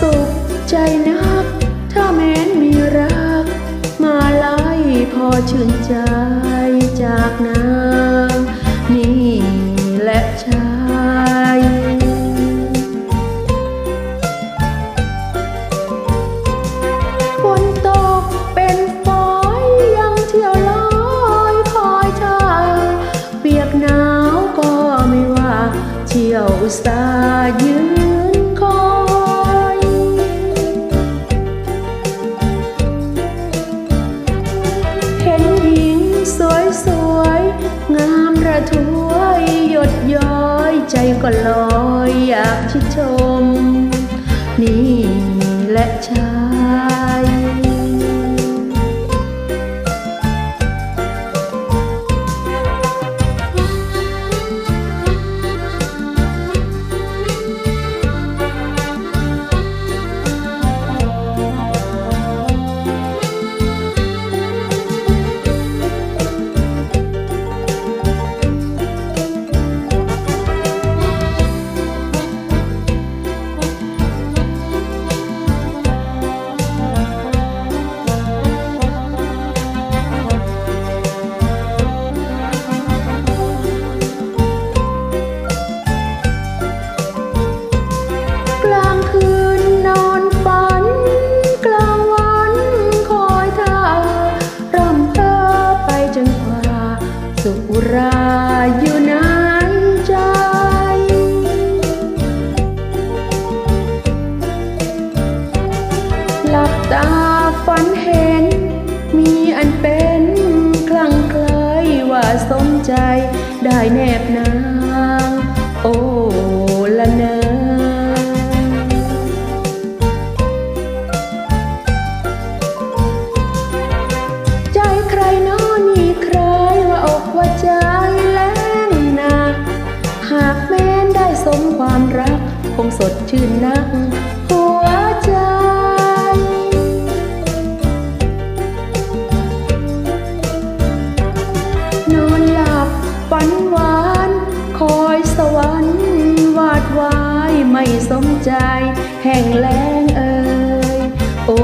สุขใจนัก ถ้าแม้นมีรัก มาไล่พอชื่นใจจากนางนี่แหละชายฝนตกเป็นฝอยยังเที่ยวลอยคอยเธอ เปียกหนาวก็ไม่ว่า เที่ยวอุตส่าห์ยืน ใจ ราอยู่ในใจ หลับตาฝันเห็น มีอันเป็นคลั่งไคล้ว่าสมใจได้แนบนา คงสดชื่นนักหัวใจ นอนหลับฝันหวาน คอยสวรรค์วาดไว้ไม่สมใจ แห่งแรงเอ่ยโอ้